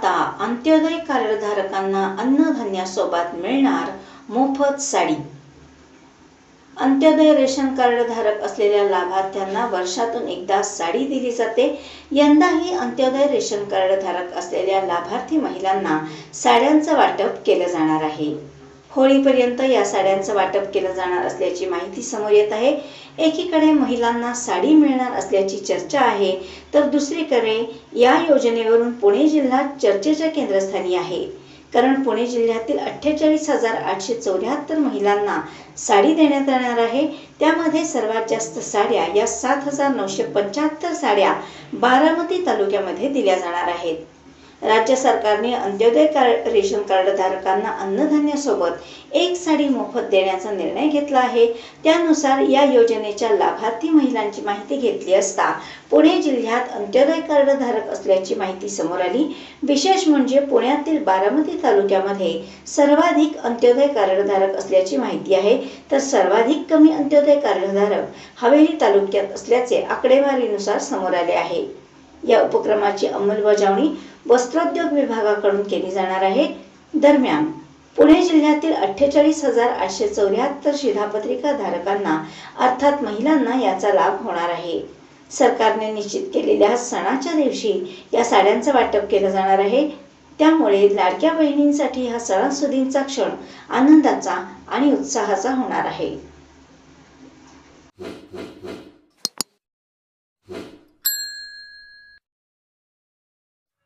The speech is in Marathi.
आता अंत्योदय कार्डधारकांना अन्नधान्यासोबत मिळणार मोफत साडी. अंत्योदय रेशन कार्ड धारक असलेल्या लाभार्थ्यांना वर्षातून एकदा साडी दिली जाते. यंदाही अंत्योदय रेशन कार्ड धारक असलेल्या लाभार्थी महिलांना साड्यांचं वाटप केलं जाणार आहे. होळीपर्यंत या साड्यांचं वाटप केलं जाणार असल्याची माहिती समोर येत आहे. एकीकडे महिलांना साडी मिळणार असल्याची चर्चा आहे तर दुसरीकडे या योजनेवरून पुणे जिल्हा चर्चेच्या केंद्रस्थानी आहे. कारण पुणे जिल्ह्यातील अठ्ठेचाळीस हजार आठशे चौऱ्याहत्तर महिलांना साडी देण्यात येणार आहे. त्यामध्ये सर्वात जास्त साड्या या सात हजार नऊशे पंच्याहत्तर साड्या बारामती तालुक्यामध्ये दिल्या जाणार आहेत. राज्य सरकारने अंत्योदय कार्ड रेशन कार्ड धारकांना अन्नधान्यासोबत एक साडी मोफत देण्याचा निर्णय घेतला आहे. त्यानुसार या योजनेच्या लाभार्थी महिलांची माहिती घेतली असता पुणे जिल्ह्यात अंत्योदय कार्ड धारक असल्याची माहिती समोर आली. विशेष म्हणजे पुण्यातील बारामती तालुक्यामध्ये सर्वाधिक अंत्योदय कार्डधारक असल्याची माहिती आहे. तर सर्वाधिक कमी अंत्योदय कार्डधारक हवेली तालुक्यात असल्याचे आकडेवारीनुसार समोर आले आहे. या उपक्रमाची अंमलबजावणी वस्त्रोद्योग विभागाकडून केली जाणार आहे. दरम्यान पुणे जिल्ह्यातील अठ्ठेचाळीस हजार आठशे चौऱ्याहत्तर शिधापत्रिका धारकांना अर्थात महिलांना याचा लाभ होणार आहे. सरकारने निश्चित केलेल्या सणाच्या दिवशी या साड्यांचं वाटप केलं जाणार आहे. त्यामुळे लाडक्या बहिणींसाठी हा सणासुदींचा क्षण आनंदाचा आणि उत्साहाचा होणार आहे.